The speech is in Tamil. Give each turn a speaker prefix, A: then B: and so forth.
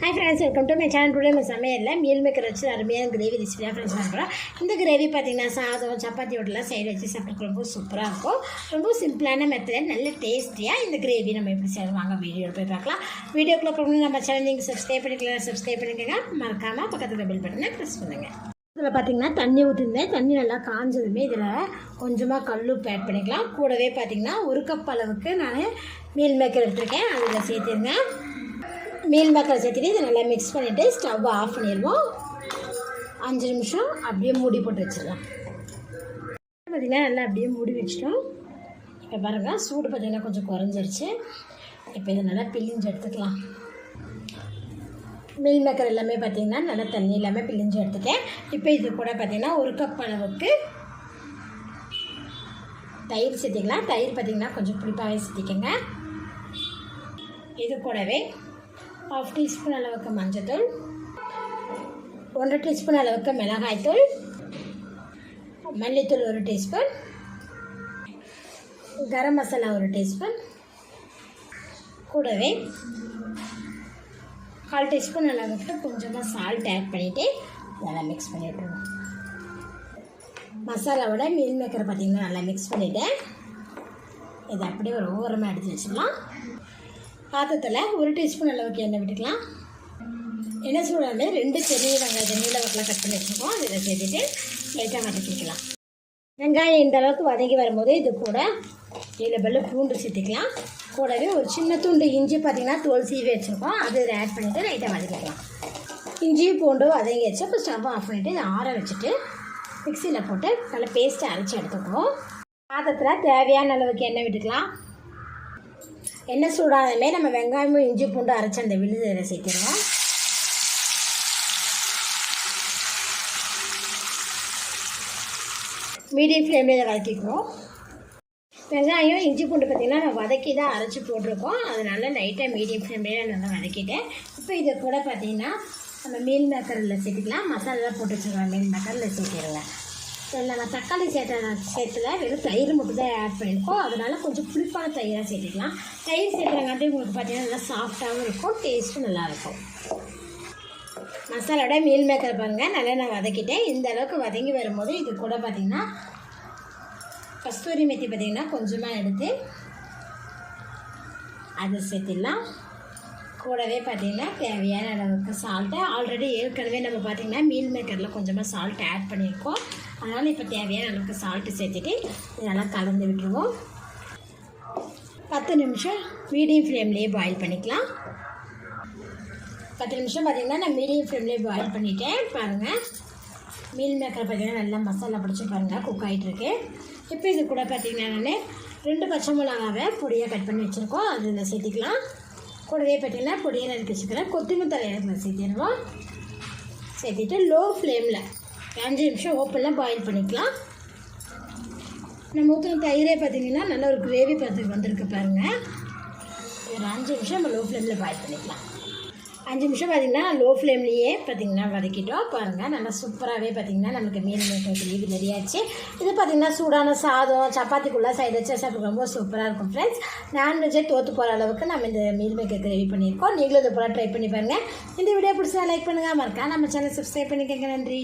A: Hi friends welcome to my channel today நம்ம சமையலில் மீல் மேக்கர் வச்சு அருமையான கிரேவி ரெசிபியாக ஃப்ரெண்ட்ஸ் பண்ணுறோம் இந்த கிரேவி பார்த்தீங்கன்னா சாதம் சப்பாத்தி ஓட்டலாம் சைடு வச்சு சாப்பிட்றதுக்கு ரொம்ப சூப்பராக இருக்கும். ரொம்ப சிம்பிளான மெத்தடில் நல்ல டேஸ்டியாக இந்த கிரேவி நம்ம எப்படி செய்யணும் வாங்க போய் பார்க்கலாம். வீடியோக்குள்ளே போகணும் நம்ம சேனல் நீங்கள் சப்ஸ்கிரைப் பண்ணிக்கலாம் சப்ஸ்கிரைப் பண்ணிக்கோங்க. மறக்காமல் பக்கத்தில் பில் பட்டனை ப்ரெஸ் பண்ணுங்கள் இதில் பார்த்தீங்கன்னா தண்ணி ஊற்றிருந்தேன் தண்ணி நல்லா காஞ்சதுமே இதில் கொஞ்சமாக கல்லுப்பு ஆட் பண்ணிக்கலாம். கூடவே பார்த்தீங்கன்னா ஒரு கப் அளவுக்கு நான் மீல் மேக்கர் எடுத்துருக்கேன். அதில் சேர்த்துருங்க. மீல் மேக்கரை சேர்த்துட்டு இதை நல்லா மிக்ஸ் பண்ணிவிட்டு ஸ்டவ் ஆஃப் பண்ணிடுவோம். அஞ்சு நிமிஷம் அப்படியே மூடி போட்டு வச்சிடலாம். பார்த்திங்கன்னா நல்லா அப்படியே மூடி வச்சிட்டோம். இப்போ பாருங்கள் சூடு பார்த்திங்கன்னா கொஞ்சம் குறைஞ்சிருச்சு. இப்போ இதை நல்லா பிழிஞ்சு எடுத்துக்கலாம். மீல் மேக்கர் எல்லாமே பார்த்திங்கன்னா நல்லா தண்ணி எல்லாமே பிழிஞ்சு எடுத்துட்டேன். இப்போ இது கூட பார்த்திங்கன்னா ஒரு கப் அளவுக்கு தயிர் சேர்த்திக்கலாம். தயிர் பார்த்திங்கன்னா கொஞ்சம் புளிப்பாகவே சேர்த்திக்கங்க. இது கூடவே ஹாஃப் டீஸ்பூன் அளவுக்கு மஞ்சத்தூள் ஒன்றரை டீஸ்பூன் அளவுக்கு மிளகாய்த்தூள் மல்லித்தூள் ஒரு டீஸ்பூன் கரம் மசாலா ஒரு டீஸ்பூன் கூடவே கால் டீஸ்பூன் அளவுக்கு கொஞ்சமாக சால்ட் ஆட் பண்ணிவிட்டு நல்லா மிக்ஸ் பண்ணிவிட்டுருவோம் மசாலாவோட மீல் மேக்கரை பார்த்திங்கன்னா நல்லா மிக்ஸ் பண்ணிவிட்டேன் இதை அப்படியே ஒரு ஓரமாக எடுத்து வச்சிடலாம். பாத்திரத்தில் ஒரு டீஸ்பூன் அளவுக்கு எண்ணெய் விட்டுக்கலாம். எண்ணெய் சூடாமல் ரெண்டு பெரிய வெங்காயத்தை நீல வக்கலாம் கட் பண்ணி வச்சுருக்கோம். அதில் சேர்த்துட்டு லைட்டாக வதக்கிக்கலாம் வெங்காயம் இந்த அளவுக்கு வதங்கி வரும்போது இது கூட ஏழு பல்லு பூண்டு சேர்த்துக்கலாம். கூடவே ஒரு சின்ன துண்டு இஞ்சி பார்த்திங்கன்னா தோல் சீவி வச்சுருக்கோம். அது இதில் ஆட் பண்ணிவிட்டு லைட்டாக வதக்கிக்கலாம் இஞ்சி பூண்டு வதங்கி வச்சு அப்போ ஸ்டவ் ஆஃப் பண்ணிவிட்டு இதை ஆற வச்சுட்டு மிக்சியில் போட்டு நல்லா பேஸ்ட்டை அரைச்சி எடுத்துக்குவோம். பாத்திரத்தில் தேவையான அளவுக்கு எண்ணெய் விட்டுக்கலாம். எண்ணெய் சூடானதுமே நம்ம வெங்காயமும் இஞ்சி பூண்டு அரைச்சி அந்த விழுதில் இதில் சேர்த்துருவோம் மீடியம் ஃப்ளேமில் இதை வதக்கிக்கிறோம் வெங்காயம் இஞ்சி பூண்டு பார்த்திங்கன்னா நம்ம வதக்கி தான் அரைச்சி போட்டிருக்கோம். அதனால லைட்டாக மீடியம் ஃப்ளேம்லேயே நல்லா வதக்கிட்டேன். இப்போ இதை கூட பார்த்திங்கன்னா நம்ம மீன் மேக்கரில் சேர்த்துக்கலாம். மசாலாலாம் போட்டு வச்சுக்கலாம் மீன் மேக்கரில் சேர்த்திடுங்க சரி நம்ம தக்காளி சேர்த்த சேர்த்துல வெறும் தயிர் மட்டும் தான் ஆட் பண்ணியிருக்கோம் அதனால் கொஞ்சம் புளிப்பான தயிராக சேர்த்துக்கலாம் தயிர் சேர்க்குறங்காட்டி உங்களுக்கு பார்த்தீங்கன்னா நல்லா சாஃப்டாகவும் இருக்கும் டேஸ்ட்டும் நல்லாயிருக்கும் மசாலோட மீல் மேக்கர் பாருங்கள் நல்லா நான் வதக்கிட்டேன். இந்த அளவுக்கு வதங்கி வரும்போது இது கூட பார்த்திங்கன்னா கஸ்தூரி மெத்தி பார்த்திங்கன்னா கொஞ்சமாக எடுத்து அதை சேர்த்திடலாம் கூடவே பார்த்திங்கன்னா தேவையான அளவுக்கு சால்ட்டு ஆல்ரெடி ஏற்கனவே நம்ம பார்த்திங்கன்னா மீல் மேக்கரில் கொஞ்சமாக சால்ட் ஆட் பண்ணியிருக்கோம். அதனால் இப்போ தேவையான அளவுக்கு சால்ட்டு சேர்த்துட்டு இதெல்லாம் கலந்து விட்டுருவோம். பத்து நிமிஷம் மீடியம் ஃப்ளேம்லேயே பாயில் பண்ணிக்கலாம். பத்து நிமிஷம் பார்த்திங்கன்னா நான் மீடியம் ஃப்ளேம்லேயே பாயில் பண்ணிட்டேன். பாருங்கள் மீல் மேக்கர் பார்த்திங்கன்னா நல்லா மசாலா பிடிச்சி பாருங்கள் குக் ஆகிட்டுருக்கு இப்போ இது கூட பார்த்திங்கன்னா நான் ரெண்டு பச்சை மிளகாவை பொடியாக கட் பண்ணி வச்சுருக்கோம். அதில் சேர்த்திக்கலாம். கூடவே பார்த்தீங்கன்னா பொடியை நறுக்கி வச்சுக்கிறேன் கொத்தமல்லி தலையில் சேர்த்திடுவோம் சேர்த்திட்டு லோ ஃப்ளேமில் அஞ்சு நிமிஷம் ஓப்பனில் பாயில் பண்ணிக்கலாம். நம்ம ஊற்றின தயிரே பார்த்தீங்கன்னா நல்ல ஒரு கிரேவி பார்த்து வந்திருக்கு பாருங்கள் ஒரு அஞ்சு நிமிஷம் நம்ம லோ ஃப்ளேமில் பாயில் பண்ணிக்கலாம். அஞ்சு நிமிஷம் பார்த்திங்கன்னா லோ ஃப்ளேம்லேயே பார்த்திங்கன்னா வதக்கிட்டோம். பாருங்கள் நல்லா சூப்பராகவே பார்த்திங்கன்னா நமக்கு மீன் மேக்கர் கிரேவி நிறையாச்சு இது பார்த்திங்கன்னா சூடான சாதம் சப்பாத்திக்குள்ளே சைடு வச்சா சாப்பிட்டு ரொம்ப சூப்பராக இருக்கும் ஃப்ரெண்ட்ஸ் நான்வெஜ்ஜே தோற்று போகிற அளவுக்கு நம்ம இந்த மீல் மேக்கர் கிரேவி பண்ணியிருக்கோம். நீங்களும் இது போல் ட்ரை பண்ணி பாருங்கள் இந்த வீடியோ பிடிச்சா லைக் பண்ணுங்கள் மறக்காம நம்ம சேனல் சப்ஸ்கிரைப் பண்ணிக்கோங்க. நன்றி.